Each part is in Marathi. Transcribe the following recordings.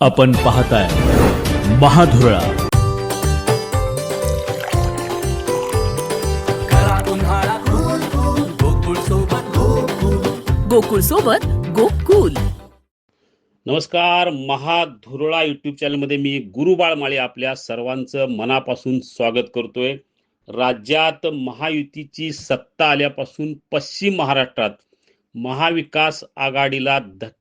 आपण पाहताय महाधुरळा. गोकुळ सोबत गोकुल. नमस्कार महाधुरळा यूट्यूब चॅनलमध्ये मी गुरुबाळ माळे आपल्या सर्वांचं मनापासून स्वागत करतोय. राज्यात महायुतीची सत्ता आल्यापासून पश्चिम महाराष्ट्रात महाविकास आघाडीला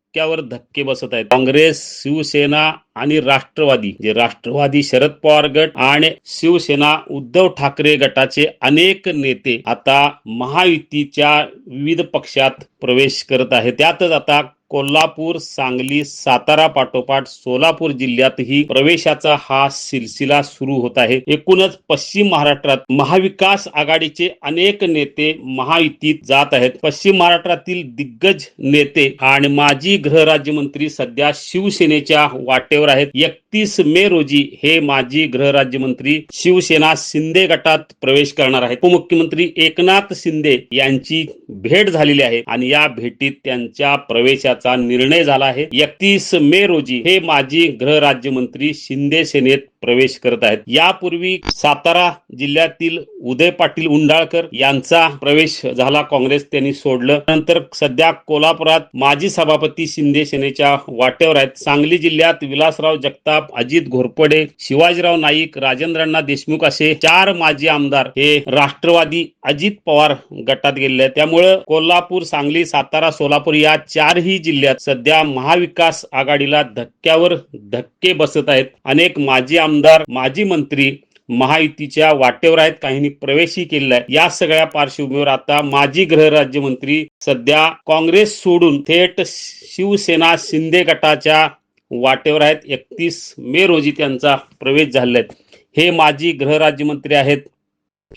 धक्क्यावर धक्के बसत आहेत. काँग्रेस शिवसेना आणि राष्ट्रवादी जे राष्ट्रवादी शरद पवार गट आणि शिवसेना उद्धव ठाकरे गटाचे अनेक नेते आता महायुतीच्या विविध पक्षात प्रवेश करत आहेत. त्यातच आता कोल्हापूर सांगली सातारा पाठोपाठ सोलापूर जिल्ह्यातही प्रवेशाचा हा सिलसिला सुरू होत आहे. एकूणच पश्चिम महाराष्ट्रात महाविकास आघाडीचे अनेक नेते महायुतीत जात आहेत. पश्चिम महाराष्ट्रातील दिग्गज नेते आणि माजी गृहराज्यमंत्री सध्या शिवसेनेच्या वाटेवर आहेत. एकतीस मे रोजी हे माजी गृहराज्यमंत्री शिवसेना शिंदे गटात प्रवेश करणार आहेत. उपमुख्यमंत्री एकनाथ शिंदे यांची भेट झालेली आहे आणि या भेटीत त्यांच्या प्रवेशात प्रवेशाचा निर्णय झाला आहे. एकतीस मे रोजी हे माजी गृहराज्यमंत्री शिंदे सेनेत प्रवेश करत आहेत. यापूर्वी सातारा जिल्ह्यातील उदय पाटील उंडाळकर यांचा प्रवेश झाला. काँग्रेस त्यांनी सोडलं. नंतर सध्या कोल्हापुरात माजी सभापती शिंदे सेनेच्या वाटेवर आहेत. सांगली जिल्ह्यात विलासराव जगताप अजित घोरपडे शिवाजीराव नाईक राजेंद्रांना देशमुख असे चार माजी आमदार हे राष्ट्रवादी अजित पवार गटात गेलेले आहेत. त्यामुळं कोल्हापूर सांगली सातारा सोलापूर या चारही जिल्ह्यात सध्या महाविकास आघाडीला धक्क्यावर धक्के बसत आहेत. अनेक माजी आमदार माजी मंत्री महायुतीच्या वाटेवर आहेत काहींनी प्रवेशही केलेला आहे. या सगळ्या पार्श्वभूमीवर आता माजी गृहराज्यमंत्री सध्या काँग्रेस सोडून थेट शिवसेना शिंदे गटाच्या वाटेवर आहेत. एकतीस मे रोजी त्यांचा प्रवेश झालेला आहे. हे माजी गृहराज्यमंत्री आहेत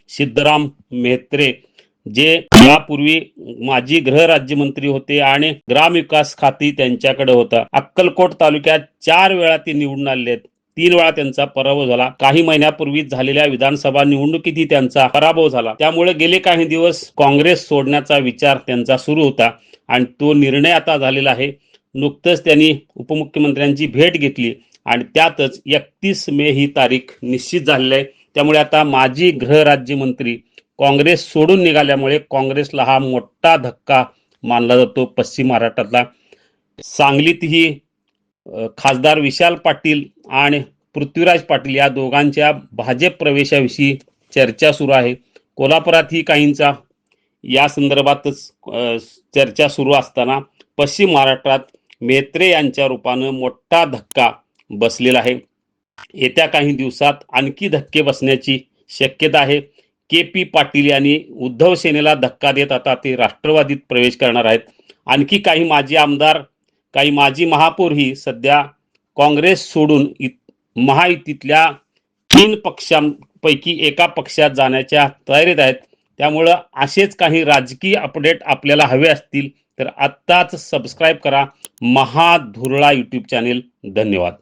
सिद्धराम मेहत्रे जे यापूर्वी माजी गृहराज्यमंत्री होते आणि ग्रामविकास खाती त्यांच्याकडे होता. अक्कलकोट तालुक्यात चार वेळा ते निवडून आले आहेत. तीन वेळा त्यांचा पराभव झाला. काही महिन्यापूर्वी झालेल्या विधानसभा निवडणुकीतही त्यांचा पराभव झाला. त्यामुळे गेले काही दिवस काँग्रेस सोडण्याचा विचार त्यांचा सुरू होता आणि तो निर्णय आता झालेला आहे. नुकतंच त्यांनी उपमुख्यमंत्र्यांची भेट घेतली आणि त्यातच एकतीस मे ही तारीख निश्चित झालेली आहे. त्यामुळे आता माजी गृहराज्यमंत्री काँग्रेस सोडून निघाल्यामुळे काँग्रेसला हा मोठा धक्का मानला जातो पश्चिम महाराष्ट्रातला. सांगलीतही खासदार विशाल पाटील आणि पृथ्वीराज पाटील या दोघांच्या भाजप प्रवेशाविषयी चर्चा सुरू आहे. कोल्हापुरातही काहींचा या संदर्भातच चर्चा सुरू असताना पश्चिम महाराष्ट्रात मेत्रे यांच्या रूपानं मोठा धक्का बसलेला आहे. येत्या काही दिवसात आणखी धक्के बसण्याची शक्यता आहे. के पी पाटील यांनी उद्धव सेनेला धक्का देत आता ते राष्ट्रवादीत प्रवेश करणार आहेत. आणखी काही माजी आमदार काही माजी महापौरही सध्या काँग्रेस सोडून इत- महायुतीतल्या तीन पक्षांपैकी एका पक्षात जाण्याच्या तयारीत आहेत. त्यामुळं असेच काही राजकीय अपडेट आपल्याला हवे असतील तर आत्ताच सबस्क्राईब करा महाधुरळा यूट्यूब चॅनेल. धन्यवाद.